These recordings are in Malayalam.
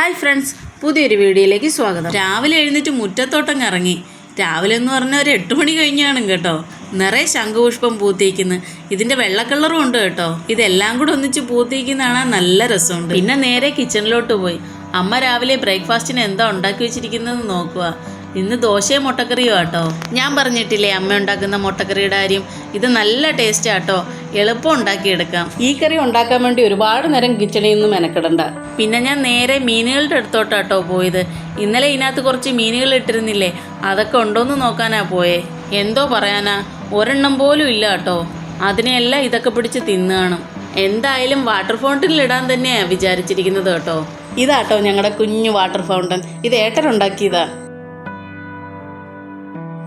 ഹായ് ഫ്രണ്ട്സ് പുതിയൊരു വീഡിയോയിലേക്ക് സ്വാഗതം. രാവിലെ എഴുന്നേറ്റ് മുറ്റത്തോട്ടം ഇറങ്ങി രാവിലെ എന്ന് പറഞ്ഞാൽ ഒരു എട്ട് മണി കഴിഞ്ഞാണ് കേട്ടോ. നിറയെ ശംഖുപുഷ്പം പൂത്തിയിരിക്കുന്നു ഇതിന്റെ വെള്ളക്കളറും ഉണ്ട് കേട്ടോ. ഇതെല്ലാം കൂടെ ഒന്നിച്ച് പൂത്തിയിരിക്കുന്നതാണ് നല്ല രസമുണ്ട്. പിന്നെ നേരെ കിച്ചണിലോട്ട് പോയി. അമ്മ രാവിലെ ബ്രേക്ക്ഫാസ്റ്റിന് എന്താ ഉണ്ടാക്കി വെച്ചിരിക്കുന്നതെന്ന് നോക്കുക ഇന്ന് ദോശയും മുട്ടക്കറിയും ആട്ടോ ഞാൻ പറഞ്ഞിട്ടില്ലേ അമ്മ ഉണ്ടാക്കുന്ന മുട്ടക്കറിയുടെ കാര്യം? ഇത് നല്ല ടേസ്റ്റ് ആട്ടോ എളുപ്പം ഉണ്ടാക്കിയെടുക്കാം. ഈ കറി ഉണ്ടാക്കാൻ വേണ്ടി ഒരുപാട് നേരം കിച്ചണിൽ നിന്ന് മെനക്കെടണ്ട. പിന്നെ ഞാൻ നേരെ മീനുകളുടെ അടുത്തോട്ടാട്ടോ പോയത്. ഇന്നലെ ഇതിനകത്ത് കുറച്ച് മീനുകൾ ഇട്ടിരുന്നില്ലേ അതൊക്കെ ഉണ്ടോയെന്ന് നോക്കാനാ പോയേ. എന്തോ പറയാനാ ഒരെണ്ണം പോലും ഇല്ല കേട്ടോ അതിനെയെല്ലാം ഇതൊക്കെ പിടിച്ച് തിന്നുകയാണ് എന്തായാലും വാട്ടർ ഫൗണ്ടനിൽ ഇടാൻ തന്നെയാണ് വിചാരിച്ചിരിക്കുന്നത് കേട്ടോ. ഇതാട്ടോ ഞങ്ങളുടെ കുഞ്ഞു വാട്ടർ ഫൗണ്ടൻ. ഇത് ഏട്ടൻ ഉണ്ടാക്കിയതാ.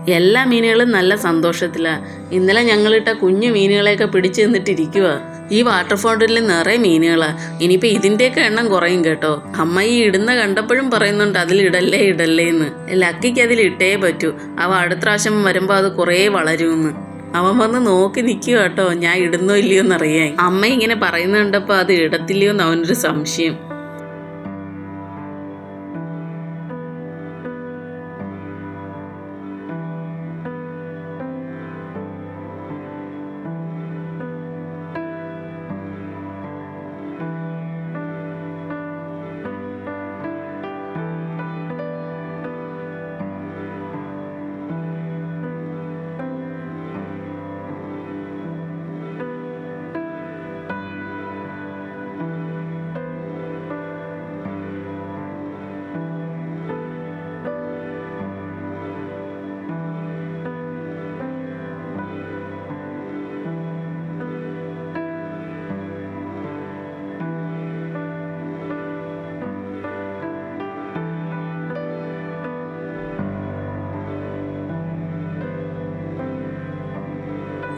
എല്ലാ മീനുകളും നല്ല സന്തോഷത്തിലാണ് ഇന്നലെ ഞങ്ങളിട്ട കുഞ്ഞു മീനുകളെയൊക്കെ പിടിച്ചു നിന്നിട്ടിരിക്കുക ഈ വാട്ടർ ഫൗണ്ടനിൽ നിറയെ മീനുകളാണ് ഇനിയിപ്പോൾ ഇതിന്റെയൊക്കെ എണ്ണം കുറയും കേട്ടോ. അമ്മ ഈ ഇടുന്ന കണ്ടപ്പോഴും പറയുന്നുണ്ട് അതിൽ ഇടല്ലേ എന്ന്. ലക്കിക്ക് അതിൽ ഇട്ടേ പറ്റൂ. അവ അടുത്ത പ്രാവശ്യം വരുമ്പോൾ അത് കുറേ വളരുമെന്ന്. അവൻ വന്ന് നോക്കി നിൽക്കുക കേട്ടോ. ഞാൻ ഇടുന്നോ ഇല്ലയോ എന്നറിയാൻ. അമ്മ ഇങ്ങനെ പറയുന്നുണ്ടപ്പോൾ അത് ഇടത്തില്ലയോ എന്ന് അവനൊരു സംശയം.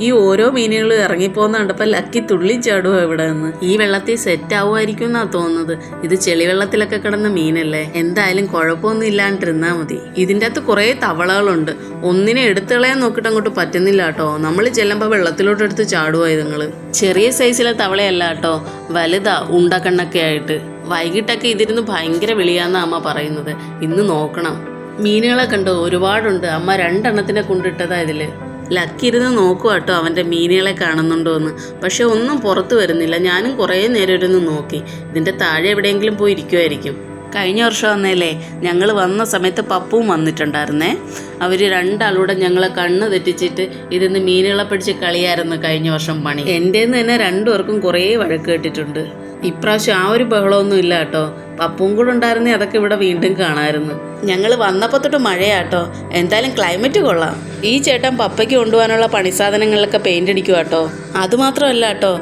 ഈ ഓരോ മീനുകളും ഇറങ്ങിപ്പോകുന്ന കണ്ടപ്പോൾ ലക്കി തുള്ളിച്ചാടുക ഇവിടെ നിന്ന്. ഈ വെള്ളത്തിൽ സെറ്റ് ആവുമായിരിക്കും എന്നാ തോന്നുന്നത്. ഇത് ചെളിവെള്ളത്തിലൊക്കെ കിടന്ന മീനല്ലേ. എന്തായാലും കുഴപ്പമൊന്നും ഇല്ലാണ്ടിരുന്നാ മതി. ഇതിന്റെ അകത്ത് കുറേ തവളകളുണ്ട്. ഒന്നിനെ എടുത്തുകളയാൻ നോക്കിയിട്ട് അങ്ങോട്ട് പറ്റുന്നില്ല കേട്ടോ. നമ്മൾ ചെല്ലുമ്പോൾ വെള്ളത്തിലോട്ട് എടുത്ത് ചാടുക ഇതുങ്ങൾ. ചെറിയ സൈസിലെ തവളയല്ല കേട്ടോ. വലുതാ ഉണ്ടക്കണ്ണൊക്കെ ആയിട്ട്. വൈകിട്ടൊക്കെ ഇതിരുന്ന് ഭയങ്കര വിളിയാന്നാ അമ്മ പറയുന്നത്. ഇന്ന് നോക്കണം. മീനുകളെ കണ്ടോ? ഒരുപാടുണ്ട്. അമ്മ രണ്ടെണ്ണത്തിനെ കൊണ്ടിട്ടതാ ഇതിൽ. ലക്കി ഇരുന്ന് നോക്കുക കേട്ടോ അവന്റെ മീനുകളെ കാണുന്നുണ്ടോ എന്ന്. പക്ഷെ ഒന്നും പുറത്ത് വരുന്നില്ല. ഞാനും കുറേ നേരം ഇരുന്ന് നോക്കി. ഇതിന്റെ താഴെ എവിടെയെങ്കിലും പോയി ഇരിക്കുമായിരിക്കും കഴിഞ്ഞ വർഷം വന്നേലേ ഞങ്ങൾ വന്ന സമയത്ത് പപ്പുവും വന്നിട്ടുണ്ടായിരുന്നേ. അവർ രണ്ടാളൂടെ ഞങ്ങളെ കണ്ണ് തെറ്റിച്ചിട്ട് ഇതിന്ന് മീനുകളെ പിടിച്ച് കളിയായിരുന്നു കഴിഞ്ഞ വർഷം പണി. എന്റെന്ന് തന്നെ രണ്ടുപേർക്കും കുറേ വഴക്ക് കേട്ടിട്ടുണ്ട്. ഇപ്രാവശ്യം ആ ഒരു ബഹളമൊന്നും ഇല്ല കേട്ടോ. പപ്പും കൂടെ ഉണ്ടായിരുന്നേ അതൊക്കെ ഇവിടെ വീണ്ടും കാണാമായിരുന്നു ഞങ്ങൾ വന്നപ്പോൾ തൊട്ട് മഴയാട്ടോ എന്തായാലും ക്ലൈമറ്റ് കൊള്ളാം. ഈ ചേട്ടൻ പപ്പയ്ക്ക് കൊണ്ടുപോകാനുള്ള പണിസാധനങ്ങളിലൊക്കെ പെയിന്റ് അടിക്കുക കേട്ടോ. അതുമാത്രമല്ല കേട്ടോ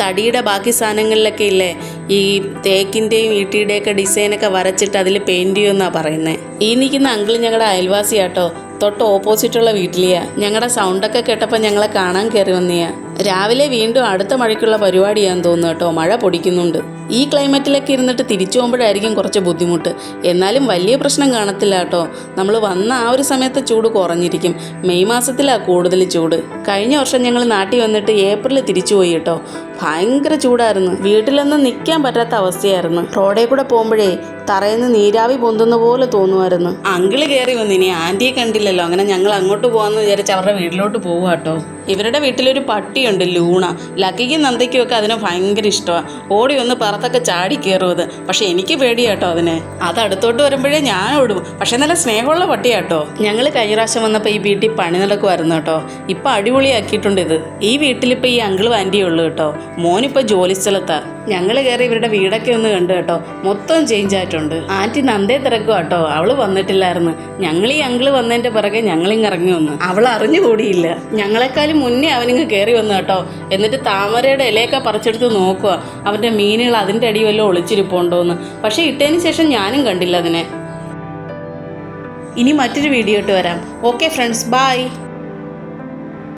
തടിയുടെ ബാക്കി സാധനങ്ങളിലൊക്കെ ഇല്ലേ ഈ തേക്കിന്റെയും ഈട്ടിയുടെയൊക്കെ ഡിസൈനൊക്കെ വരച്ചിട്ട് അതിൽ പെയിന്റ് ചെയ്യുമെന്നാണ് പറയുന്നത് ഈ നിൽക്കുന്ന അങ്കിൾ ഞങ്ങളുടെ അയൽവാസിയാട്ടോ തൊട്ട് ഓപ്പോസിറ്റുള്ള വീട്ടിലെയാണ് ഞങ്ങളുടെ സൗണ്ടൊക്കെ കേട്ടപ്പോൾ ഞങ്ങളെ കാണാൻ കയറി വന്നെയാ. രാവിലെ വീണ്ടും അടുത്ത മഴയ്ക്കുള്ള പരിപാടിയാന്ന് തോന്നുന്നു കേട്ടോ. മഴ പൊടിക്കുന്നുണ്ട്. ഈ ക്ലൈമറ്റിലൊക്കെ ഇരുന്നിട്ട് തിരിച്ചു പോകുമ്പോഴായിരിക്കും കുറച്ച് ബുദ്ധിമുട്ട്. എന്നാലും വലിയ പ്രശ്നം കാണത്തില്ല കേട്ടോ. നമ്മൾ വന്ന ആ ഒരു സമയത്ത് ചൂട് കുറഞ്ഞിരിക്കും. മെയ് മാസത്തിലാണ് കൂടുതൽ ചൂട്. കഴിഞ്ഞ വർഷം ഞങ്ങൾ നാട്ടിൽ വന്നിട്ട് ഏപ്രിൽ തിരിച്ചു പോയി കേട്ടോ. ഭയങ്കര ചൂടായിരുന്നു. വീട്ടിലൊന്നും നിൽക്കാൻ പറ്റാത്ത അവസ്ഥയായിരുന്നു. റോഡിൽ കൂടെ പോകുമ്പോഴേ തറയിന്ന് നീരാവി പൊന്തുന്ന പോലെ തോന്നുമായിരുന്നു. അങ്കിൾ കയറി വന്നിനി. ആന്റിയെ കണ്ടില്ലല്ലോ. അങ്ങനെ ഞങ്ങൾ അങ്ങോട്ട് പോകാമെന്ന് വിചാരിച്ച് അവരുടെ വീട്ടിലോട്ട് പോവുക കേട്ടോ. ഇവരുടെ വീട്ടിലൊരു പട്ടിയുണ്ട് ലൂണ. ലക്കിക്കും നന്ദയ്ക്കും ഒക്കെ അതിനെ ഭയങ്കര ഇഷ്ടമാണ് ഓടി ഒന്ന് പറത്തൊക്കെ ചാടി കയറുവത് പക്ഷെ എനിക്ക് പേടിയാട്ടോ അതിനെ. അത് അടുത്തോട്ട് വരുമ്പോഴേ ഞാൻ ഓടും. പക്ഷെ നല്ല സ്നേഹമുള്ള പട്ടിയാട്ടോ. ഞങ്ങൾ കഴിഞ്ഞ പ്രാവശ്യം വന്നപ്പോൾ ഈ വീട്ടിൽ പണി നടക്കുമായിരുന്നു കേട്ടോ. ഇപ്പം അടിപൊളിയാക്കിയിട്ടുണ്ട് ഇത്. ഈ വീട്ടിലിപ്പോൾ ഈ അങ്കിളും ആന്റിയും ഉള്ളു കേട്ടോ. മോനിപ്പോൾ ജോലി സ്ഥലത്താ. ഞങ്ങൾ കയറി ഇവരുടെ വീടൊക്കെ ഒന്ന് കണ്ടു കേട്ടോ. മൊത്തം ചേഞ്ച് ആയിട്ടുണ്ട്. ആന്റി നന്ദേ തിരക്കും കേട്ടോ. അവൾ വന്നിട്ടില്ലായിരുന്നു. ഞങ്ങൾ ഈ അങ്കിൾ വന്നതിന്റെ പിറകെ ഞങ്ങളിങ്ങിറങ്ങി വന്നു. അവൾ അറിഞ്ഞുകൂടിയില്ല ഞങ്ങളെക്കാളും മുന്നേ അവനിങ്ങ് കയറി വന്നു കേട്ടോ. എന്നിട്ട് താമരയുടെ ഇലയൊക്കെ പറിച്ചെടുത്ത് നോക്കുക. അവന്റെ മീനുകൾ അതിന്റെ അടി വല്ലതും ഒളിച്ചിരിപ്പുണ്ടോന്ന് പക്ഷേ ഇട്ടതിന് ശേഷം ഞാനും കണ്ടില്ല അതിനെ. ഇനി മറ്റൊരു വീഡിയോ ഇട്ട് വരാം. Okay friends bye